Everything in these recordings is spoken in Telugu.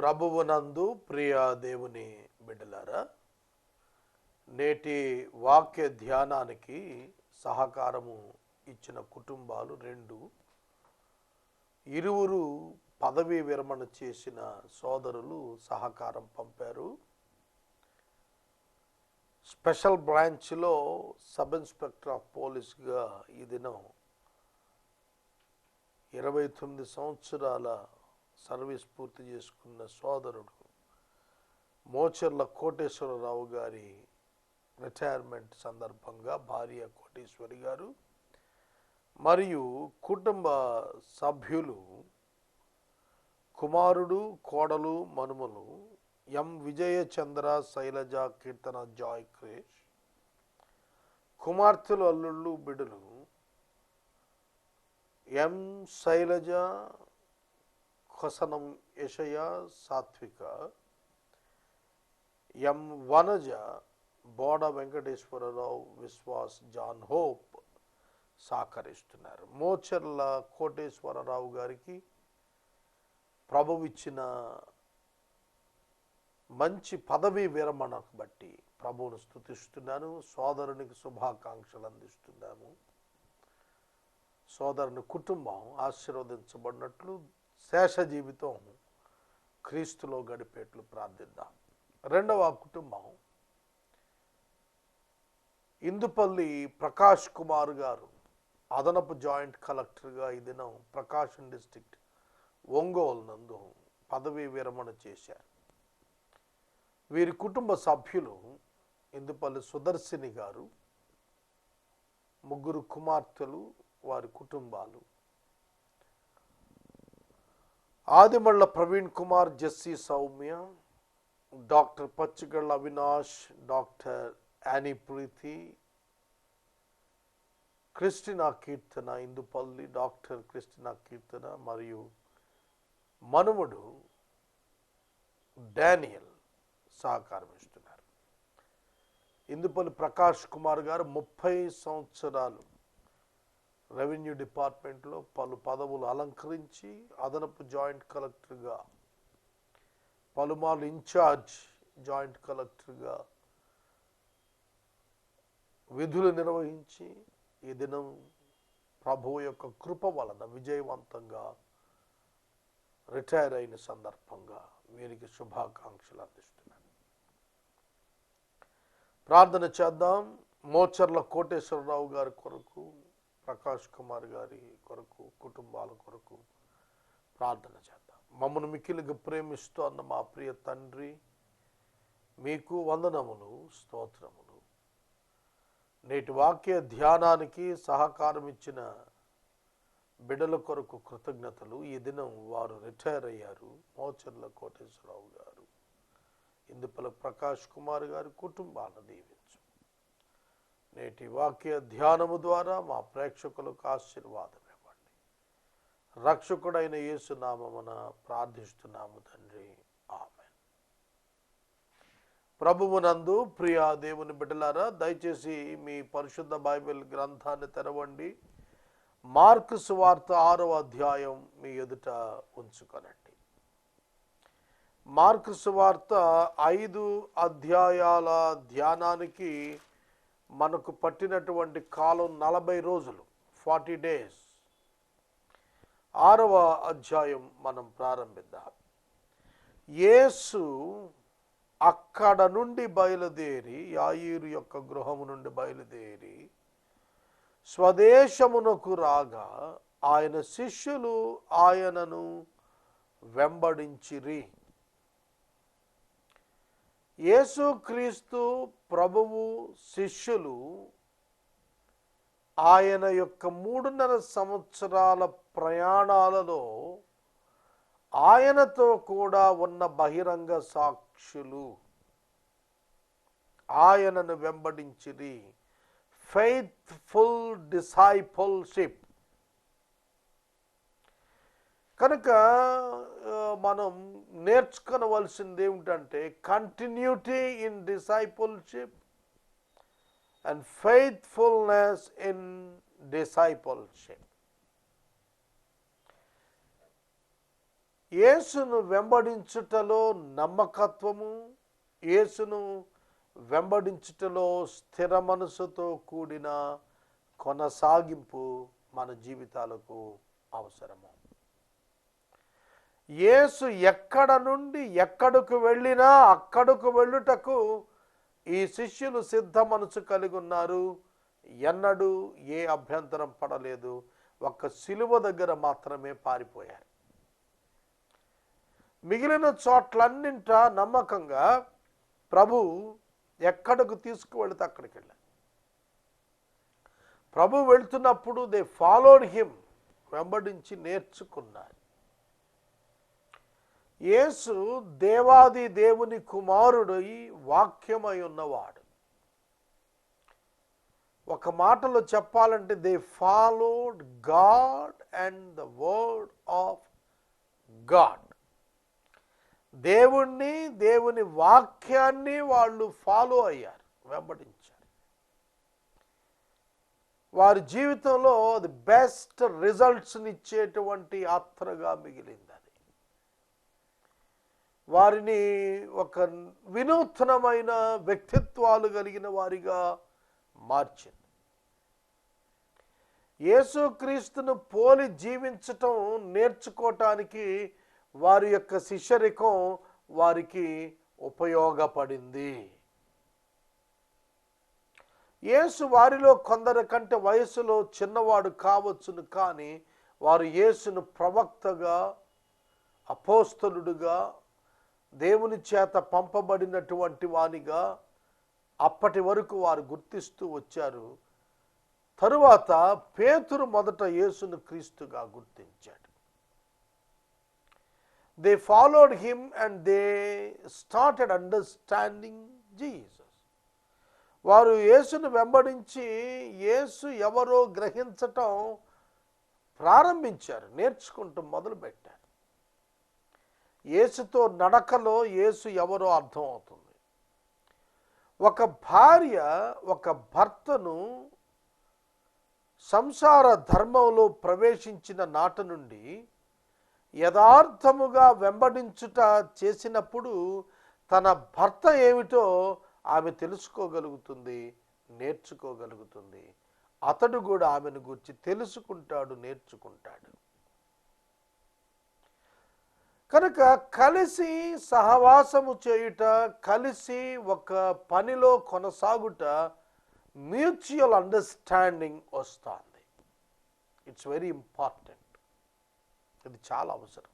ప్రభువునందు ప్రియ దేవుని బిడ్డలారా నేటి వాక్య ధ్యానానికి సహకారము ఇచ్చిన కుటుంబాలు రెండు. ఇరువురు పదవీ విరమణ చేసిన సోదరులు సహకారం పంపారు. స్పెషల్ బ్రాంచ్లో సబ్ ఇన్స్పెక్టర్ ఆఫ్ పోలీస్గా ఈ దినం ఇరవై తొమ్మిది సంవత్సరాల సర్వీస్ పూర్తి చేసుకున్న సోదరుడు మోచర్ల కోటేశ్వరరావు గారి రిటైర్మెంట్ సందర్భంగా భార్య కోటేశ్వరి గారు మరియు కుటుంబ సభ్యులు కుమారుడు కోడలు మనుమలు ఎం. విజయచంద్ర శైలజ కీర్తన జాయ్ క్రేష్ కుమార్తెలు అల్లుళ్ళు బిడులు ఎం. శైలజ ఉపసనం యశయ Satvika. M Vanaja Boda Venkateswararao Vishwas John Hope సహకరిస్తున్నారు మోచర్ల కోటేశ్వరరావు గారికి ప్రభువిచ్చిన మంచి పదవీ విరమణకు బట్టి ప్రభువును స్థుతిస్తున్నాను సోదరునికి శుభాకాంక్షలు అందిస్తున్నాము. సోదరుని కుటుంబం ఆశీర్వదించబడినట్లు శేష జీవితం క్రీస్తులో గడిపేట్లు ప్రార్థిద్దాం. రెండవ కుటుంబం. ఇందుపల్లి ప్రకాష్ కుమార్ గారు అదనపు జాయింట్ కలెక్టర్గా ఈ దినం ప్రకాశం డిస్టిక్ట్ ఒంగోలు నందు పదవీ విరమణ చేశారు. వీరి కుటుంబ సభ్యులు ఇందుపల్లి సుదర్శిని గారు ముగ్గురు కుమార్తెలు వారి కుటుంబాలు Adimalla Praveen Kumar Jessie Soumya doctor Pachigalla Avinash doctor Annie Preethi Christina Keerthana Indupalli doctor Christina Keerthana మరియు మనుముడు డానియల్ సహకారం ఇస్తున్నారు. ఇందుపల్లి ప్రకాష్ కుమార్ గారు ముప్పై సంవత్సరాలు రెవెన్యూ డిపార్ట్మెంట్లో పలు పదవులు అలంకరించి అదనపు జాయింట్ కలెక్టర్గా పలుమార్లు ఇన్ఛార్జ్ జాయింట్ కలెక్టర్గా విధులు నిర్వహించి ఈ దినం ప్రభువు యొక్క కృప వలన విజయవంతంగా రిటైర్ అయిన సందర్భంగా వీరికి శుభాకాంక్షలు అందిస్తున్నాను. ప్రార్థన చేద్దాం. మోచర్ల కోటేశ్వరరావు గారి కొరకు ప్రకాష్ కుమార్ గారి కొరకు కుటుంబాల కొరకు ప్రార్థన చేద్దాం. మమ్మను మిక్కిలిగా ప్రేమిస్తూ అన్న మా ప్రియ తండ్రి మీకు వందనములు స్తోత్రములు. నేటి వాక్య ధ్యానానికి సహకారం ఇచ్చిన బిడల కొరకు కృతజ్ఞతలు. ఈ దినం వారు రిటైర్ అయ్యారు. మోచర్ల కోటేశ్వరరావు గారు ఇందుపల ప్రకాష్ కుమార్ గారి కుటుంబాన దీవించు నేటి వాక్య ధ్యానము ద్వారా మా ప్రేక్షకులకు ఆశీర్వాదం ఇవ్వండి. రక్షకుడైన యేసునామమున ప్రార్థిస్తున్నాము తండ్రి. ఆమె ప్రభువునందు ప్రియా దేవుని బిడ్డలారా దయచేసి మీ పరిశుద్ధ బైబిల్ గ్రంథాన్ని తెరవండి. మార్కు సువార్త ఆరో అధ్యాయం మీ ఎదుట ఉంచుకొనండి. మార్కు సువార్త ఐదు అధ్యాయాల ధ్యానానికి మనకు పట్టినటువంటి కాలం నలభై రోజులు ఫార్టీ డేస్. ఆరవ అధ్యాయం మనం ప్రారంభిద్దాం. యేసు అక్కడ నుండి బయలుదేరి యాయిరు యొక్క గృహము నుండి బయలుదేరి స్వదేశమునకు రాగా ఆయన శిష్యులు ఆయనను వెంబడించిరి. యేసుక్రీస్తు ప్రభువు శిష్యులు ఆయన యొక్క మూడున్నర సంవత్సరాల ప్రయాణాలలో ఆయనతో కూడా ఉన్న బహిరంగ సాక్షులు. ఆయనను వెంబడించిరి. ఫెయిత్ఫుల్ డిసైపుల్షిప్ కనుక మనం నేర్చుకోవలసింది ఏమిటంటే continuity in discipleship and faithfulness in discipleship యేసును వెంబడించుటలో నమ్మకత్వము యేసును వెంబడించుటలో స్థిర మనసుతో కూడిన కొనసాగింపు మన జీవితాలకు అవసరము. యేసు ఎక్కడ నుండి ఎక్కడకు వెళ్ళినా అక్కడకు వెళ్ళుటకు ఈ శిష్యులు సిద్ధ మనసు కలిగి ఉన్నారు. ఎన్నడూ ఏ అభ్యంతరం పడలేదు. ఒక్క సిలువ దగ్గర మాత్రమే పారిపోయారు. మిగిలిన చోట్లన్నింట నమ్మకంగా ప్రభు ఎక్కడకు తీసుకువెళితే అక్కడికి వెళ్ళారు. ప్రభు వెళ్తున్నప్పుడు దే ఫాలోడ్ హిమ్ వెంబడించి నేర్చుకున్నారు. యేసు దేవాది దేవుని కుమారుడై వాక్యమై ఉన్నవాడు. ఒక మాటలో చెప్పాలంటే they followed God and the word of God దేవుణ్ణి దేవుని వాక్యాన్ని వాళ్ళు ఫాలో అయ్యారు వెంబడించారు. వారి జీవితంలో అది బెస్ట్ రిజల్ట్స్ని ఇచ్చేటువంటి యాత్రగా మిగిలింది. వారిని ఒక వినూత్నమైన వ్యక్తిత్వాలు కలిగిన వారిగా మార్చింది. యేసుక్రీస్తును పోలి జీవించటం నేర్చుకోవటానికి వారి యొక్క శిష్యరికం వారికి ఉపయోగపడింది. యేసు వారిలో కొందరి కంటే వయసులో చిన్నవాడు కావచ్చును కానీ వారు యేసును ప్రవక్తగా అపోస్తలుడుగా దేవుని చేత పంపబడినటువంటి వానిగా అప్పటి వరకు వారు గుర్తిస్తూ వచ్చారు. తరువాత పేతురు మొదట యేసును క్రీస్తుగా గుర్తించాడు. They followed him and they started understanding Jesus వారు యేసును వెంబడించి యేసు ఎవరో గ్రహించటం ప్రారంభించారు నేర్చుకుంటూ మొదలుపెట్టారు. యేసుతో నడకలో యేసు ఎవరో అర్థమవుతుంది ఒక భార్య ఒక భర్తను సంసార ధర్మంలో ప్రవేశించిన నాట నుండి యథార్థముగా వెంబడించుట చేసినప్పుడు తన భర్త ఏమిటో ఆమె తెలుసుకోగలుగుతుంది నేర్చుకోగలుగుతుంది. అతడు కూడా ఆమెను గురించి తెలుసుకుంటాడు నేర్చుకుంటాడు. కనుక కలిసి సహవాసము చేయుట కలిసి ఒక పనిలో కొనసాగుట మ్యూచువల్ అండర్స్టాండింగ్ వస్తుంది. ఇట్స్ వెరీ ఇంపార్టెంట్ ఇది చాలా అవసరం.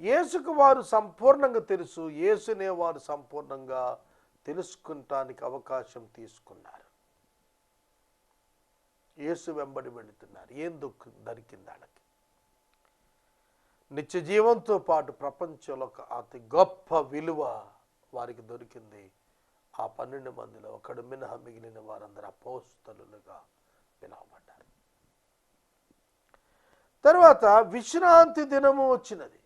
యేసుకు వారు సంపూర్ణంగా తెలుసు యేసునే వారు సంపూర్ణంగా తెలుసుకుంటానికి అవకాశం తీసుకున్నారు. యేసు వెంబడి వెళుతున్నారు. ఏం దొక్కు దొరికింది వాళ్ళకి నిత్య జీవంతో పాటు ప్రపంచంలో ఒక అతి గొప్ప విలువ వారికి దొరికింది. ఆ పన్నెండు మందిలో ఒకడు మినహా మిగిలిన వారందరూ అపోస్తలులుగా పిలువబడ్డారు. తర్వాత విశ్రాంతి దినము వచ్చినది.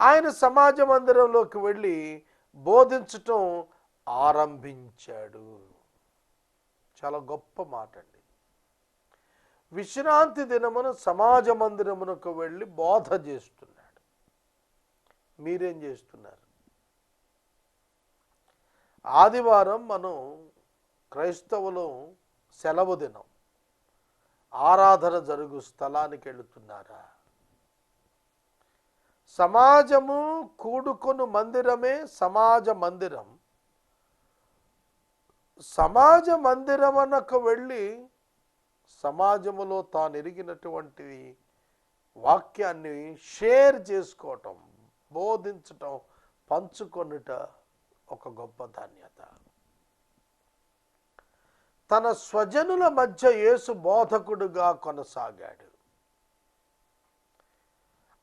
ఆయన సమాజ మందిరంలోకి వెళ్ళి బోధించటం ఆరంభించాడు. చాలా గొప్ప మాట అండి విశ్రాంతి దినమున సమాజ మందిరమునకు వెళ్ళి బోధ చేస్తున్నాడు. మీరేం చేస్తున్నారు? ఆదివారం మనం క్రైస్తవులు సెలవు దినం. ఆరాధన జరుగు స్థలానికి వెళుతున్నారా? సమాజము కూడుకొను మందిరమే సమాజ మందిరం. సమాజ మందిరమునకు వెళ్ళి సమాజములో తాను ఎరిగినటువంటి వాక్యాన్ని షేర్ చేసుకోవటం బోధించటం పంచుకొనుట ఒక గొప్ప ధాన్యత. తన స్వజనుల మధ్య యేసు బోధకుడుగా కొనసాగాడు.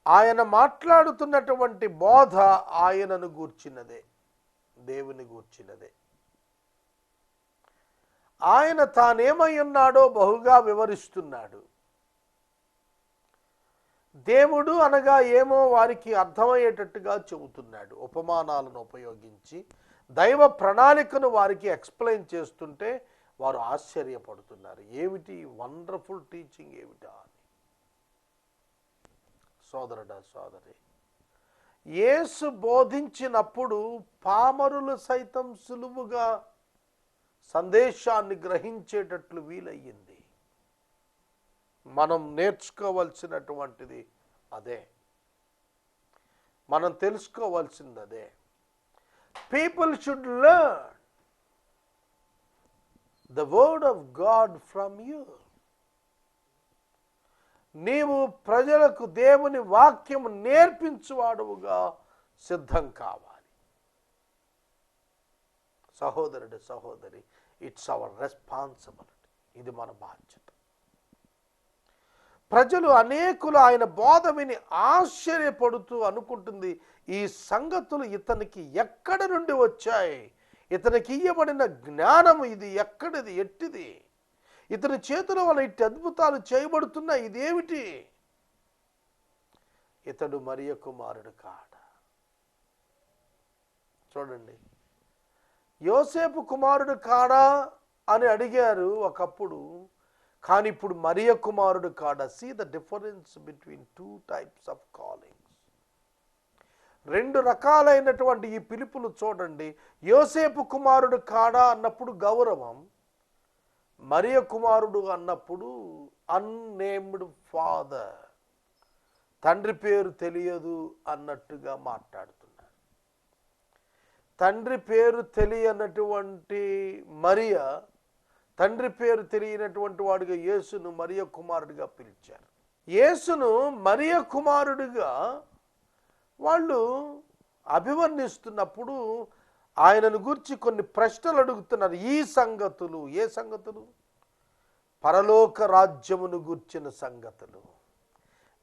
ఆయన మాట్లాడుతున్నటువంటి బోధ ఆయనను గూర్చినదే దేవుని గూర్చినదే. ఆయన తానేమై ఉన్నాడో బహుగా వివరిస్తున్నాడు. దేవుడు అనగా ఏమో వారికి అర్థమయ్యేటట్టుగా చెబుతున్నాడు. ఉపమానాలను ఉపయోగించి దైవ ప్రణాళికను వారికి ఎక్స్ప్లెయిన్ చేస్తుంటే వారు ఆశ్చర్యపడుతున్నారు. ఏమిటి? వండర్ఫుల్ టీచింగ్ ఏమిటా అని. సోదరుడా సోదరి యేసు బోధించినప్పుడు పామరులు సైతం సులువుగా సందేశాన్ని గ్రహించేటట్లు వీలయ్యింది. మనం నేర్చుకోవలసినటువంటిది అదే. మనం తెలుసుకోవాల్సింది అదే people should learn the word of God from you నీవు ప్రజలకు దేవుని వాక్యం నేర్పించువాడువుగా సిద్ధం కావాలి. సహోదరుడు సహోదరి ఇట్స్ అవర్ రెస్పాన్సిబిలిటీ ఇది మన బాధ్యత. ప్రజలు అనేకులు ఆయన బోధ విని ఆశ్చర్యపడుతూ అనుకుంటుంది ఈ సంగతులు ఇతనికి ఎక్కడి నుండి వచ్చాయి? ఇతనికి ఇయ్యబడిన జ్ఞానం ఇది ఎక్కడిది? ఎట్టిది? ఇతని చేతుల వల్ల ఇట్టి అద్భుతాలు చేయబడుతున్నాయి ఇదేమిటి? ఇతడు మరియ కుమారుడు కాడ? చూడండి. యోసేపు కుమారుడు కాడా అని అడిగారు ఒకప్పుడు. కానీ ఇప్పుడు మరియ కుమారుడు కాడా? See the difference between two types of callings రెండు రకాలైనటువంటి ఈ పిలుపులు చూడండి. యోసేపు కుమారుడు కాడా అన్నప్పుడు గౌరవం మరియ కుమారుడు అన్నప్పుడు అన్నేమ్డ్ ఫాదర్ తండ్రి పేరు తెలియదు అన్నట్టుగా మాట్లాడుతుంది తండ్రి పేరు తెలియనటువంటి మరియ తండ్రి పేరు తెలియనటువంటి వాడిగా యేసును మరియ కుమారుడిగా పిలిచారు. యేసును మరియ కుమారుడిగా వాళ్ళు అభివర్ణిస్తున్నప్పుడు ఆయనను గురించి కొన్ని ప్రశ్నలు అడుగుతున్నారు. ఈ సంగతులు ఏ సంగతులు? పరలోక రాజ్యమును గూర్చిన సంగతులు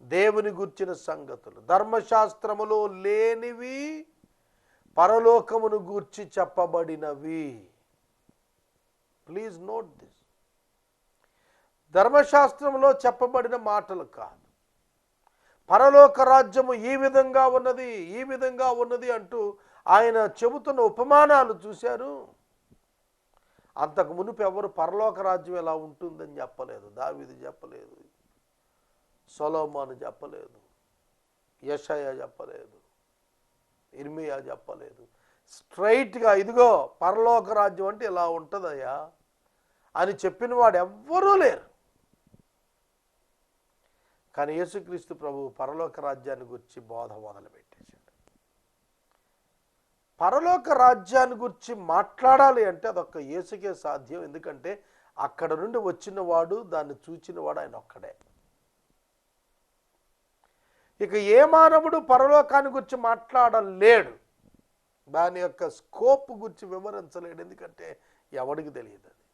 దేవుని గుర్చిన సంగతులు. ధర్మశాస్త్రములో లేనివి పరలోకమును గూర్చి చెప్పబడినవి. ప్లీజ్ నోట్ దిస్ ధర్మశాస్త్రంలో చెప్పబడిన మాటలు కాదు. పరలోక రాజ్యము ఈ విధంగా ఉన్నది ఈ విధంగా ఉన్నది అంటూ ఆయన చెబుతున్న ఉపమానాలు చూశారు. అంతకు మునుపు ఎవరు పరలోక రాజ్యం ఎలా ఉంటుందని చెప్పలేదు దావిది చెప్పలేదు సొలోమాను చెప్పలేదు యషయ చెప్పలేదు ఇర్మియా చెప్పలేదు. స్ట్రైట్గా ఇదిగో పరలోక రాజ్యం అంటే ఇలా ఉంటుందయ్యా అని చెప్పిన వాడు ఎవ్వరూ లేరు. కానీ యేసుక్రీస్తు ప్రభు పరలోక రాజ్యాన్ని గురించి బోధ మొదలుపెట్టేశాడు. పరలోక రాజ్యాన్ని గురించి మాట్లాడాలి అంటే అదొక్క యేసుకే సాధ్యం. ఎందుకంటే అక్కడ నుండి వచ్చినవాడు దాన్ని చూచిన వాడు ఆయన ఒక్కడే. ఇక ఏ మానవుడు పరలోకాన్ని గురించి మాట్లాడలేడు. దాని యొక్క స్కోప్ గురించి వివరించలేడు. ఎందుకంటే ఎవడికి తెలియదు అది.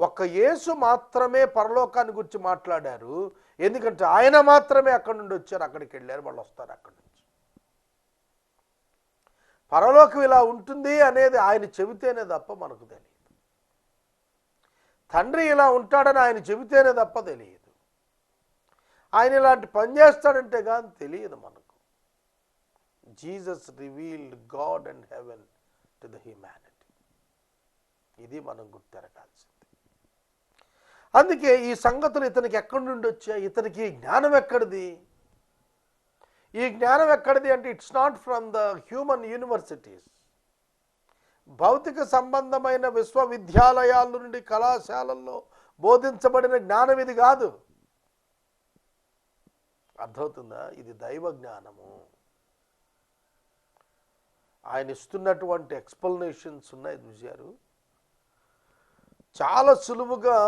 ఒక్క యేసు మాత్రమే పరలోకాన్ని గురించి మాట్లాడారు. ఎందుకంటే ఆయన మాత్రమే అక్కడి నుండి వచ్చారు. అక్కడికి వెళ్ళారు. వాళ్ళు వస్తారు అక్కడి నుంచి. పరలోకం ఇలా ఉంటుంది అనేది ఆయన చెబితేనే తప్ప మనకు తెలియదు. తండ్రి ఇలా ఉంటాడని ఆయన చెబితేనే తప్ప తెలియదు. ఆయన ఇలాంటి పని చేస్తాడంటే కానీ తెలియదు మనకు. Jesus revealed God and heaven to the humanity. ఇది మనం గుర్తెరగాల్సింది. అందుకే ఈ సంగతులు ఇతనికి ఎక్కడి నుండి వచ్చాయి? ఇతనికి జ్ఞానం ఎక్కడిది? ఈ జ్ఞానం ఎక్కడిది అంటే it's not from the human universities. భౌతిక సంబంధమైన విశ్వవిద్యాలయాల నుండి కళాశాలల్లో బోధించబడిన జ్ఞానం ఇది కాదు. అర్థమవుతుందా? ఇది దైవ జ్ఞానము. ఆయన ఇస్తున్నటువంటి ఎక్స్ప్లెనేషన్స్ ఉన్నాయి చూశారు చాలా సులువుగా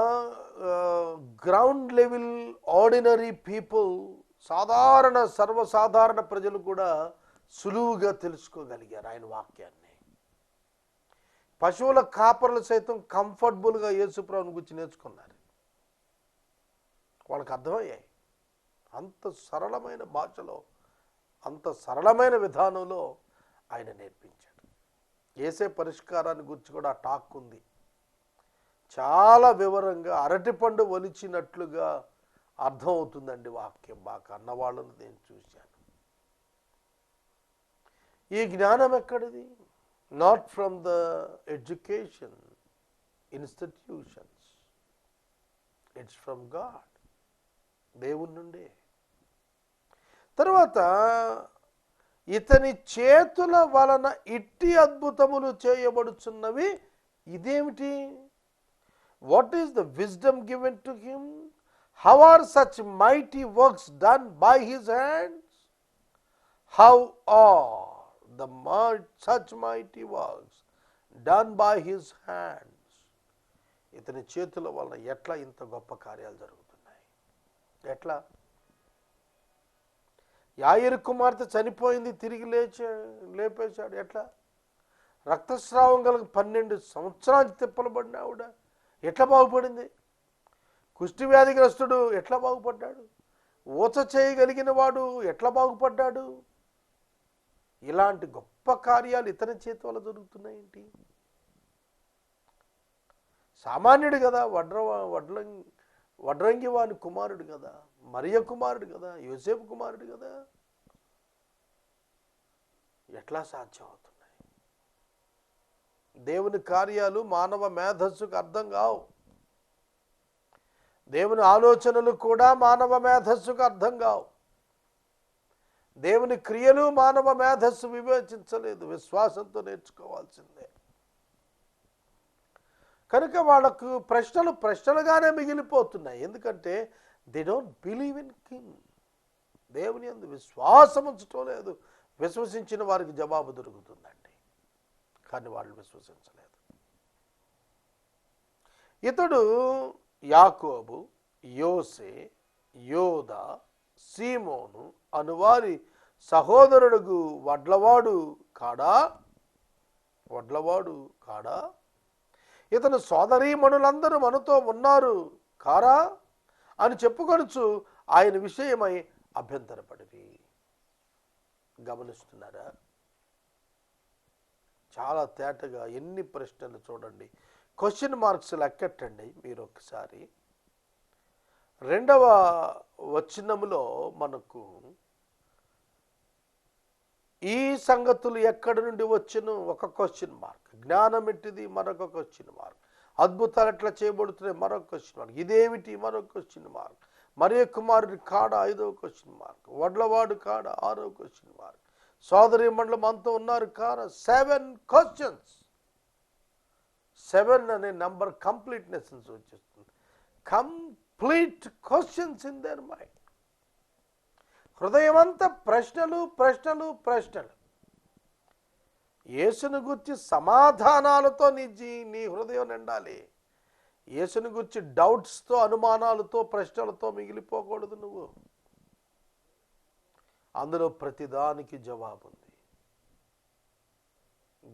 గ్రౌండ్ లెవెల్ ఆర్డినరీ పీపుల్ సాధారణ సర్వసాధారణ ప్రజలు కూడా సులువుగా తెలుసుకోగలిగారు ఆయన వాక్యాన్ని. పశువుల కాపర్లు సైతం కంఫర్టబుల్గా యేసుప్రభుని గురించి నేర్చుకున్నారు. వాళ్ళకి అర్థమయ్యాయి. అంత సరళమైన భాషలో అంత సరళమైన విధానంలో ఆయన నేర్పించాడు. వేసే పరిష్కారాన్ని గురించి కూడా టాక్ ఉంది. చాలా వివరంగా అరటిపండు ఒలిచినట్లుగా అర్థమవుతుందండి వాక్యం బాగా. అన్నవాళ్ళను నేను చూశాను. ఈ జ్ఞానం ఎక్కడిది? Not from the education institutions it's from God దేవుని నుండే. తర్వాత ఇతని చేతుల వలన ఇట్టి అద్భుతములు చేయబడుచున్నవి ఇదేమిటి? What is the wisdom given to him how are such mighty works done by his hands how are the such mighty works done by his hands ఇతని చేతుల వలన ఎట్లా ఇంత గొప్ప కార్యాలు జరుగుతాయి? ఎట్లా? యాయిరు కుమార్తె చనిపోయింది తిరిగి లేచా లేపేశాడు. ఎట్లా? రక్తస్రావం కలిగి పన్నెండు సంవత్సరాలు తిప్పలబడిన ఆవిడ. ఎట్లా బాగుపడింది? కుష్టి వ్యాధిగ్రస్తుడు ఎట్లా బాగుపడ్డాడు? ఊచ చేయగలిగిన వాడు ఎట్లా బాగుపడ్డాడు? ఇలాంటి గొప్ప కార్యాలు ఇతని చేతి వల్ల జరుగుతున్నాయేంటి? సామాన్యుడు కదా వడ్ర వడ్ల వడ్రంగి వాని కుమారుడు కదా మరియ కుమారుడు కదా యోసేపు కుమారుడు కదా. ఎట్లా సాధ్యం అవుతున్నాయి దేవుని కార్యాలు మానవ మేధస్సుకు అర్థం కావు. దేవుని ఆలోచనలు కూడా మానవ మేధస్సుకు అర్థం కావు. దేవుని క్రియలు మానవ మేధస్సు వివేచించలేదు. విశ్వాసంతో నేర్చుకోవాల్సిందే. కనుక వాళ్ళకు ప్రశ్నలు ప్రశ్నలుగానే మిగిలిపోతున్నాయి. ఎందుకంటే they don't believe in king దేవుని అందు విశ్వాసం ఉంచటం లేదు. విశ్వసించిన వారికి జవాబు దొరుకుతుందండి. కానీ వాళ్ళు విశ్వసించలేదు. ఇతడు యాకోబు యోసే యోధ సీమోను అనువారి సహోదరుడుగు వడ్లవాడు కాడా? వడ్లవాడు కాడా? ఇతను సోదరీమణులందరూ మనతో ఉన్నారు కారా? అని చెప్పుకొనుచు ఆయన విషయమై అభ్యంతరపడిరి గమనిస్తున్నారా? చాలా తేటగా ఎన్ని ప్రశ్నలు చూడండి. క్వశ్చన్ మార్క్స్ లెక్కెట్టండి మీరు ఒకసారి రెండవ వచనములో మనకు ఈ సంగతులు ఎక్కడి నుండి వచ్చును ఒక క్వశ్చన్ మార్క్ జ్ఞానం ఎట్టిది మరొక క్వశ్చన్ మార్క్ అద్భుతాలు ఎట్లా చేయబడుతున్నాయి మరొక క్వశ్చన్ మార్క్ ఇదేమిటి మరొక క్వశ్చన్ మార్క్ మరే కుమారుడి కాడ ఐదవ క్వశ్చన్ మార్క్ వడ్లవాడు కాడ ఆరో క్వశ్చన్ మార్క్ సోదరి మండలం అంతా ఉన్నారు కాడ సెవెన్ క్వశ్చన్స్ సెవెన్ అనే నంబర్ కంప్లీట్నెస్ సూచిస్తుంది. Complete questions in their mind హృదయమంతా ప్రశ్నలు ప్రశ్నలు ప్రశ్నలు. యేసును గుర్చి సమాధానాలతో నీ జీ నీ హృదయం నిండాలి. యేసును గుర్చి డౌట్స్తో అనుమానాలతో ప్రశ్నలతో మిగిలిపోకూడదు నువ్వు. అందులో ప్రతిదానికి జవాబు ఉంది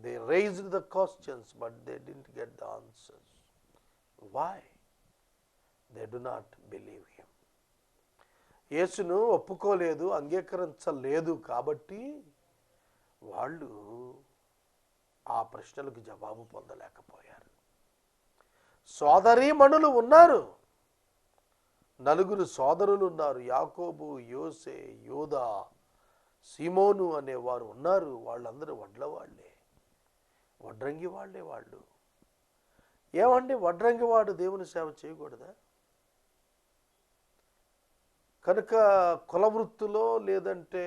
they raised the questions but they didn't get the answers why they do not believe యేసును ఒప్పుకోలేదు అంగీకరించలేదు కాబట్టి వాళ్ళు ఆ ప్రశ్నలకు జవాబు పొందలేకపోయారు. సోదరీమణులు ఉన్నారు. నలుగురు సోదరులు ఉన్నారు. యాకోబు యోసే యోదా సీమోను అనేవారు ఉన్నారు. వాళ్ళందరూ వడ్ల వాళ్ళే వడ్రంగి వాళ్ళే వాళ్ళు. ఏమండి? వడ్రంగి వాడు దేవుని సేవ చేయకూడదా? కనుక కుల వృత్తిలో లేదంటే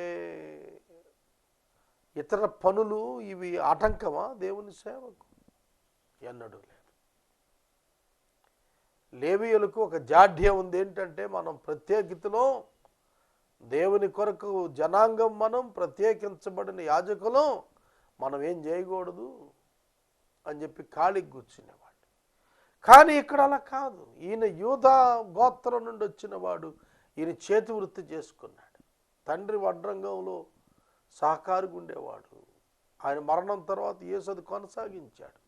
ఇతర పనులు ఇవి ఆటంకమా దేవుని సేవకు? ఎన్నడూ లేదు. లేవీయులకు ఒక జాఢ్యం ఉంది ఏంటంటే మనం ప్రత్యేకితలో దేవుని కొరకు జనాంగం మనం ప్రత్యేకించబడిన యాజకులం మనం ఏం చేయకూడదు అని చెప్పి ఖాళీకి కూర్చునేవాడు. కానీ ఇక్కడ అలా కాదు. ఈయన యూధ గోత్రం నుండి వచ్చినవాడు ఈయన చేతి వృత్తి చేసుకున్నాడు. తండ్రి వడ్రంగంలో సహకారిగా ఉండేవాడు ఆయన మరణం తర్వాత యేసది కొనసాగించాడు.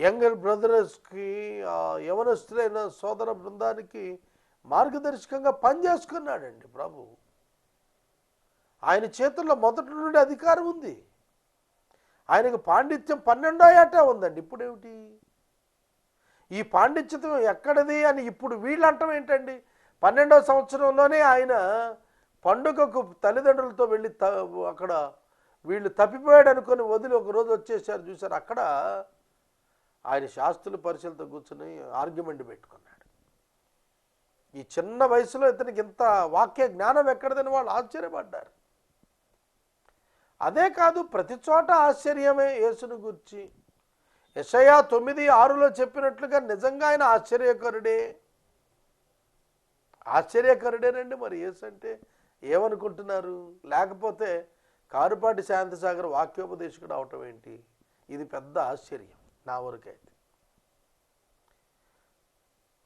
యంగర్ బ్రదర్స్కి యవనస్తులైన సోదర బృందానికి మార్గదర్శకంగా పనిచేసుకున్నాడండి ప్రభు. ఆయన చేతుల్లో మొదటి నుండి అధికారం ఉంది. ఆయనకు పాండిత్యం పన్నెండో ఏటా ఉందండి. ఇప్పుడేమిటి? ఈ పాండిత్యతం ఎక్కడది అని ఇప్పుడు వీళ్ళు ఏంటండి? పన్నెండవ సంవత్సరంలోనే ఆయన పండుగకు తల్లిదండ్రులతో వెళ్ళి త అక్కడ వీళ్ళు తప్పిపోయాడు అనుకొని వదిలి ఒకరోజు వచ్చేసారు. చూసారు అక్కడ ఆయన శాస్త్రుల పరిశీలతో కూర్చొని ఆర్గ్యుమెంట్ పెట్టుకున్నాడు. ఈ చిన్న వయసులో ఇతనికి ఇంత వాక్య జ్ఞానం ఎక్కడదని వాళ్ళు ఆశ్చర్యపడ్డారు. అదే కాదు ప్రతి చోట ఆశ్చర్యమే యేసును గుర్చి. యెషయా తొమ్మిది ఆరులో చెప్పినట్లుగా నిజంగా ఆయన ఆశ్చర్యకరుడే. ఆశ్చర్యకరుడేనండి మరి. యేసు అంటే ఏమనుకుంటున్నారు? లేకపోతే కారుపాటి శాంతిసాగర్ వాక్యోపదేశకుడు అవటం ఏంటి? ఇది పెద్ద ఆశ్చర్యం నా వరకైతే.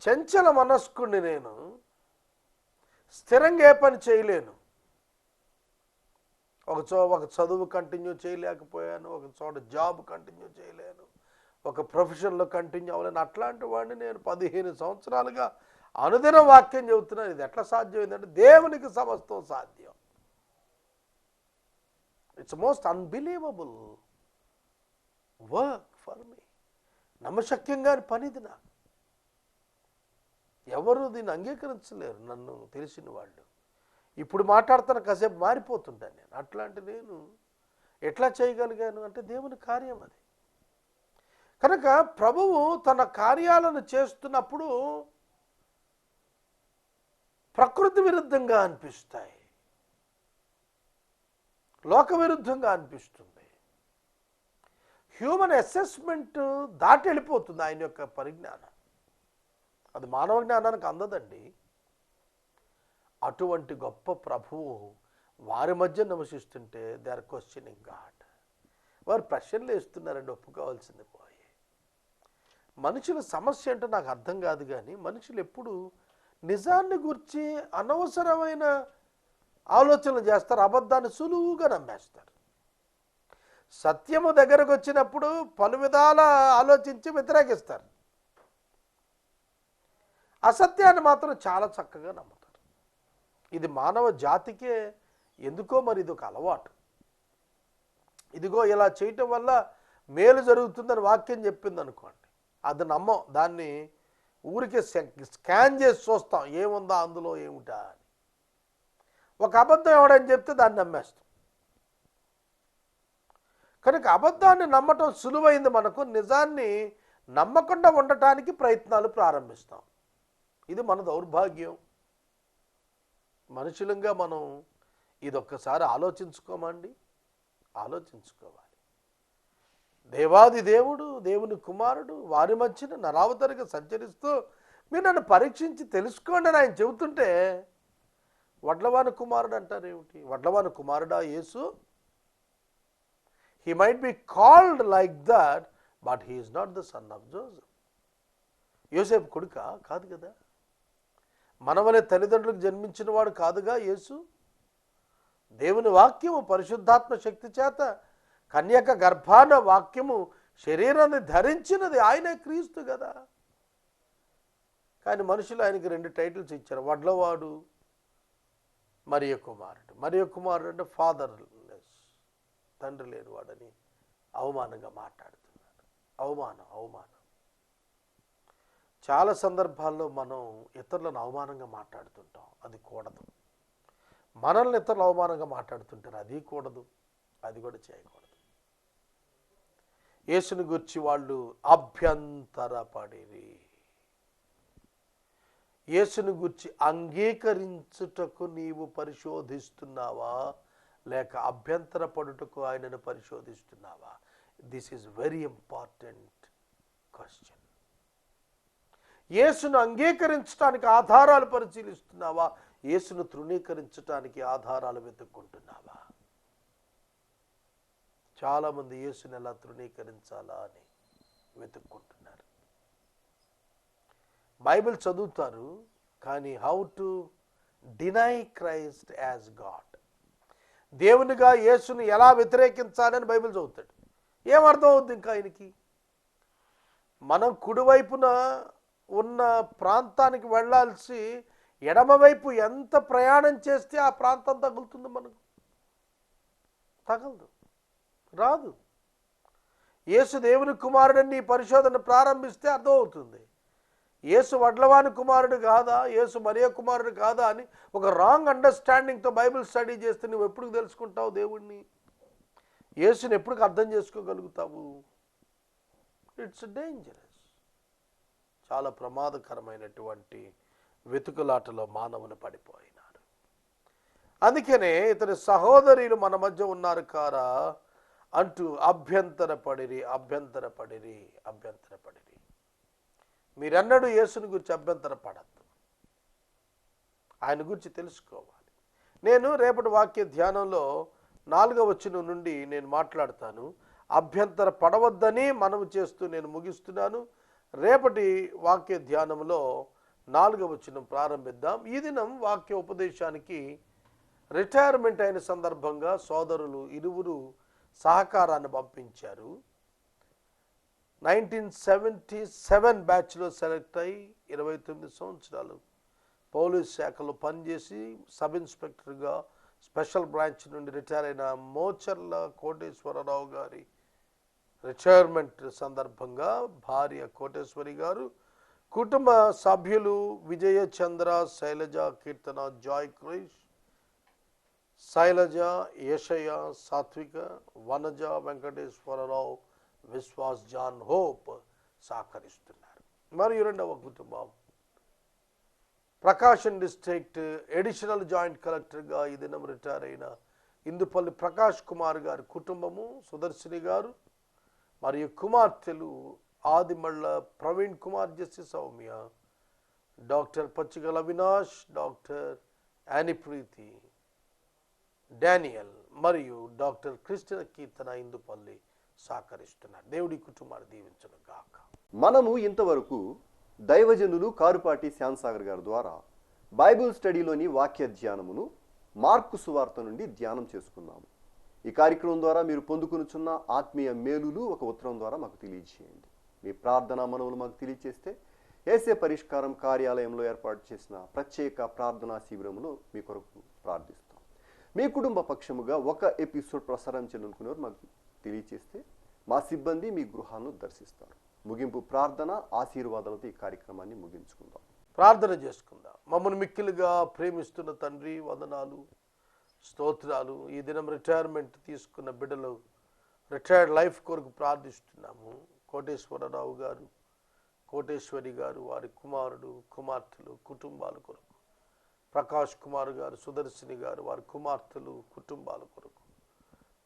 చంచల మనస్కుణ్ణి నేను స్థిరంగా ఏ పని చేయలేను. ఒక చో ఒక చదువు కంటిన్యూ చేయలేకపోయాను ఒక చోట జాబ్ కంటిన్యూ చేయలేను ఒక ప్రొఫెషన్లో కంటిన్యూ అవ్వలేను. అట్లాంటి వాడిని నేను పదిహేను సంవత్సరాలుగా అనుదిన వాక్యం చెబుతున్నాను. ఇది ఎట్లా సాధ్యమైందంటే దేవునికి సమస్తం సాధ్యం. It's most unbelievable work for me నమ్మశక్యంగా పనిది నాకు. ఎవరు దీన్ని అంగీకరించలేరు నన్ను తెలిసిన వాళ్ళు. ఇప్పుడు మాట్లాడుతున్న కాసేపు మారిపోతుంటాను నేను. అట్లాంటి నేను ఎట్లా చేయగలిగాను అంటే దేవుని కార్యం అది. కనుక ప్రభువు తన కార్యాలను చేస్తున్నప్పుడు ప్రకృతి విరుద్ధంగా అనిపిస్తాయి. లోక విరుద్ధంగా అనిపిస్తుంది. హ్యూమన్ అసెస్మెంట్ దాటి వెళ్ళిపోతుంది ఆయన యొక్క పరిజ్ఞానం. అది మానవ జ్ఞానానికి అందదండి. అటువంటి గొప్ప ప్రభువు వారి మధ్య నివసిస్తుంటే దే ఆర్ క్వశ్చనింగ్ గాడ్ వారు ప్రశ్నలు వేస్తున్నారండి ఒప్పుకోవాల్సింది పోయి. మనుషుల సమస్య అంటే నాకు అర్థం కాదు కానీ మనుషులు ఎప్పుడు నిజాన్ని గురించి అనవసరమైన ఆలోచనలు చేస్తారు అబద్ధాన్ని సులువుగా నమ్మేస్తారు. సత్యము దగ్గరకు వచ్చినప్పుడు పలు విధాల ఆలోచించి వ్యతిరేకిస్తారు. అసత్యాన్ని మాత్రం చాలా చక్కగా నమ్ముతారు. ఇది మానవ జాతికే ఎందుకో మరి ఇది ఒక అలవాటు. ఇదిగో ఇలా చేయటం వల్ల మేలు జరుగుతుందని వాక్యం చెప్పింది అనుకోండి అది నమ్మం. దాన్ని ఊరికే స్కాన్ చేసి చూస్తాం ఏముందా అందులో ఏమిటా అని. ఒక అబద్ధం ఎవడని చెప్తే దాన్ని నమ్మేస్తాం. కనుక అబద్ధాన్ని నమ్మటం సులువైంది మనకు నిజాన్ని నమ్మకుండా ఉండటానికి ప్రయత్నాలు ప్రారంభిస్తాం. ఇది మన దౌర్భాగ్యం. మనుషులంగా మనం ఇదొక్కసారి ఆలోచించుకోమండి. ఆలోచించుకోవాలి. దేవాది దేవుడు దేవుని కుమారుడు వారి మధ్యన నరావతరిగా సంచరిస్తూ మీరు నన్ను పరీక్షించి తెలుసుకోండి అని ఆయన చెబుతుంటే వడ్లవాని కుమారుడు అంటారు ఏమిటి? వడ్లవాని కుమారుడా Yesu. He might be called like that but he is not the son of Joseph Yosepu కొడుక? కాదు కదా. మనవలే తల్లిదండ్రులకు జన్మించిన వాడు కాదుగా యేసు. దేవుని వాక్యము పరిశుద్ధాత్మ శక్తి చేత కన్యక గర్భాన వాక్యము శరీరాన్ని ధరించినది ఆయనే క్రీస్తు కదా. కానీ మనుషులు ఆయనకి రెండు టైటిల్స్ ఇచ్చారు. వడ్లవాడు మరియ కుమారుడు. మరియ కుమారుడు అంటే ఫాదర్లెస్ తండ్రి లేనివాడని అవమానంగా మాట్లాడుతున్నారు. అవమానం అవమానం. చాలా సందర్భాల్లో మనం ఇతరులను అవమానంగా మాట్లాడుతుంటాం. అది కూడదు. మనల్ని ఇతరులు అవమానంగా మాట్లాడుతుంటారు. అది కూడదు. అది కూడా చేయకూడదు. యేసుని గురించి వాళ్ళు అభ్యంతరపడిరి. యేసుని గురించి అంగీకరించుటకు నీవు పరిశోధిస్తున్నావా? లేక అభ్యంతరపడుటకు ఆయనను పరిశోధిస్తున్నావా? This is very important question యేసును అంగీకరించడానికి ఆధారాలు పరిశీలిస్తున్నావా? యేసును తృణీకరించడానికి ఆధారాలు వెతుక్కుంటున్నావా? చాలామంది యేసుని ఎలా తృణీకరించాలా అని వెతుక్కుంటున్నారు. బైబిల్ చదువుతారు కానీ how to deny Christ as God దేవునిగా యేసుని ఎలా వ్యతిరేకించాలని బైబిల్ చదువుతాడు. ఏమర్థం అవుద్ది ఇంకా ఆయనకి? మనం కుడివైపున ఉన్న ప్రాంతానికి వెళ్ళాల్సి ఎడమవైపు ఎంత ప్రయాణం చేస్తే ఆ ప్రాంతం తగులుతుంది మనకు? తగలదు. రాదు. యేసు దేవుని కుమారుడని నీ పరిశోధన ప్రారంభిస్తే అర్థమవుతుంది. యేసు వడ్లవాని కుమారుడు కాదా? యేసు మరియ కుమారుడు కాదా అని ఒక రాంగ్ అండర్స్టాండింగ్తో బైబిల్ స్టడీ చేస్తే నువ్వు ఎప్పుడు తెలుసుకుంటావు దేవుణ్ణి? యేసుని ఎప్పుడు అర్థం చేసుకోగలుగుతావు? ఇట్స్ డేంజరస్ చాలా ప్రమాదకరమైనటువంటి వెతుకులాటలో మానవుని పడిపోయినారు. అందుకనే ఇతని సహోదరులు మన మధ్య ఉన్నారు కారా అంటూ అభ్యంతరపడిరి అభ్యంతరపడిరి అభ్యంతరపడిరి. మీరన్నడూ యేసుని గురించి అభ్యంతర పడద్దు ఆయన గురించి తెలుసుకోవాలి. నేను రేపటి వాక్య ధ్యానంలో నాలుగవ వచ్చిన నుండి నేను మాట్లాడతాను. అభ్యంతర పడవద్దని మనవి చేస్తూ నేను ముగిస్తున్నాను. రేపటి వాక్య ధ్యానంలో నాలుగవ వచ్చిన ప్రారంభిద్దాం. ఈ దినం వాక్య ఉపదేశానికి రిటైర్మెంట్ అయిన సందర్భంగా సోదరులు ఇరువురు సహకారాన్ని పంపించారు. నైన్టీన్ సెవెంటీ సెవెన్ బ్యాచ్లో సెలెక్ట్ అయి ఇరవై తొమ్మిది సంవత్సరాలు పోలీస్ శాఖలో పనిచేసి సబ్ ఇన్స్పెక్టర్గా స్పెషల్ బ్రాంచ్ నుండి రిటైర్ అయిన మోచర్ల కోటేశ్వరరావు గారి రిటైర్మెంట్ సందర్భంగా భార్య కోటేశ్వరి గారు కుటుంబ సభ్యులు Vijayachandra Sailaja Keerthana Joy Krish Sailaja Yeshaya Satvika Vanaja Venkateswararao Vishwas John Hope సహకరిస్తున్నారు. మరియు రెండవ కుటుంబం. ప్రకాశం డిస్ట్రిక్ట్ ఎడిషనల్ జాయింట్ కలెక్టర్గా ఈ దినం రిటైర్ అయిన ఇందుపల్లి ప్రకాష్ కుమార్ గారి కుటుంబము సుదర్శిని గారు మరియు కుమార్తెలు Adimalla Praveen Kumar Jessie Soumya doctor Pachigala Avinash doctor Yanipreethi Daniel మరియు డాక్టర్ క్రిస్టిన కీర్తన ఇందుపల్లి సహకరిస్తున్నారు. దేవుడి కుటుంబాన్ని దీవించను గాక. మనము ఇంతవరకు దైవజనులు కారుపాటి శ్యాంసాగర్ గారి ద్వారా బైబిల్ స్టడీలోని వాక్య ధ్యానమును మార్కు సువార్త నుండి ధ్యానం చేసుకున్నాము. ఈ కార్యక్రమం ద్వారా మీరు పొందుకునుచున్న ఆత్మీయ మేలులు ఒక ఉత్తరం ద్వారా మాకు తెలియజేయండి. మీ ప్రార్థనా మనవులు మాకు తెలియజేస్తే ఏసే పరిష్కారం కార్యాలయంలో ఏర్పాటు చేసిన ప్రత్యేక ప్రార్థనా శిబిరములో మీ కొరకు ప్రార్థిస్తాం మీ కుటుంబ పక్షముగా ఒక ఎపిసోడ్ ప్రసారం చేయాలనుకునేవారు మాకు తెలియచేస్తే మా సిబ్బంది మీ గృహాలను దర్శిస్తారు. ముగింపు ప్రార్థన ఆశీర్వాదాలతో ఈ కార్యక్రమాన్ని ముగించుకుందాం. ప్రార్థన చేసుకుందాం. మమ్మల్ని మిక్కిలుగా ప్రేమిస్తున్న తండ్రి వందనాలు స్తోత్రాలు ఈ దినం రిటైర్మెంట్ తీసుకున్న బిడ్డలు రిటైర్డ్ లైఫ్ కొరకు ప్రార్థిస్తున్నాము. కోటేశ్వరరావు గారు కోటేశ్వరి గారు వారి కుమారుడు కుమార్తెలు కుటుంబాల కొరకు. ప్రకాష్ కుమార్ గారు సుదర్శిని గారు వారి కుమార్తెలు కుటుంబాల కొరకు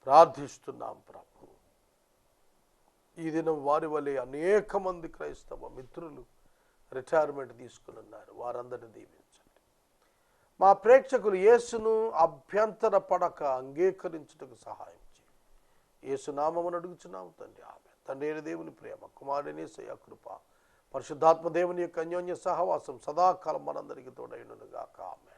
ప్రార్థిస్తున్నాం ప్రభు. ఈ దినం వారి వలె అనేక మంది క్రైస్తవ మిత్రులు రిటైర్మెంట్ తీసుకుని ఉన్నారు. వారందరిని దీవించండి. మా ప్రేక్షకులు యేసును అభ్యంతర పడక అంగీకరించుటకు సహాయం చేయి యేసు అడుగుచున్నాము తండ్రి. ఆమె తండ్రి దేవుని ప్రేమ కుమారుని సయ కృప పరిశుద్ధాత్మ దేవుని యొక్క అన్యోన్య సహవాసం సదాకాలం మనందరికీ తోడైనగాక ఆమె